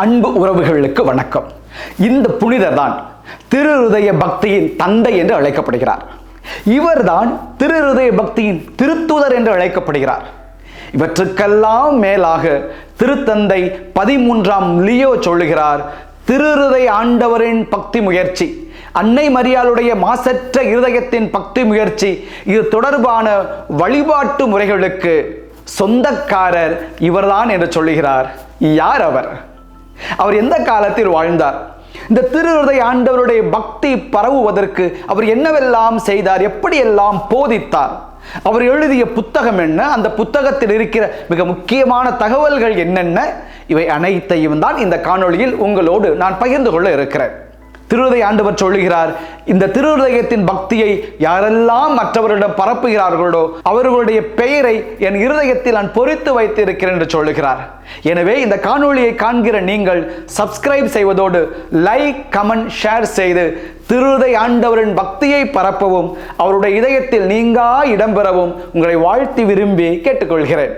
அன்பு உறவுகளுக்கு வணக்கம். இந்த புனிதர் தான் திருஹதய பக்தியின் தந்தை என்று அழைக்கப்படுகிறார். இவர்தான் திருஹதய பக்தியின் திருத்துதர் என்று அழைக்கப்படுகிறார். இவற்றுக்கெல்லாம் மேலாக திருத்தந்தை பதிமூன்றாம் லியோ சொல்லுகிறார் திருஹதய ஆண்டவரின் பக்தி முயற்சி அன்னை மரியாளுடைய மாசற்ற இருதயத்தின் பக்தி முயற்சி இது தொடர்பான வழிபாட்டு முறைகளுக்கு சொந்தக்காரர் இவர்தான் என்று சொல்லுகிறார். யார் அவர்? அவர் எந்த காலத்தில் வாழ்ந்தார்? இந்த திருஹதய ஆண்டவருடைய பக்தி பரவுவதற்கு அவர் என்னவெல்லாம் செய்தார்? எப்படியெல்லாம் போதித்தார்? அவர் எழுதிய புத்தகம் என்ன? அந்த புத்தகத்தில் இருக்கிற மிக முக்கியமான தகவல்கள் என்னென்ன? இவை அனைத்தையும் தான் இந்த காணொளியில் உங்களோடு நான் பகிர்ந்து கொள்ள இருக்கிறேன். திருஹதய ஆண்டவர் சொல்லுகிறார் இந்த திருஹதயத்தின் பக்தியை யாரெல்லாம் மற்றவரிடம் பரப்புகிறார்களோ அவர்களுடைய பெயரை என் இருதயத்தில் நான் பொறித்து வைத்திருக்கிறேன் என்று சொல்லுகிறார். எனவே இந்த காணொளியை காண்கிற நீங்கள் சப்ஸ்கிரைப் செய்வதோடு லைக் கமெண்ட் ஷேர் செய்து திருஹதய ஆண்டவரின் பக்தியை பரப்பவும் அவருடைய இதயத்தில் நீங்கா இடம்பெறவும் உங்களை வாழ்த்தி விரும்பி கேட்டுக்கொள்கிறேன்.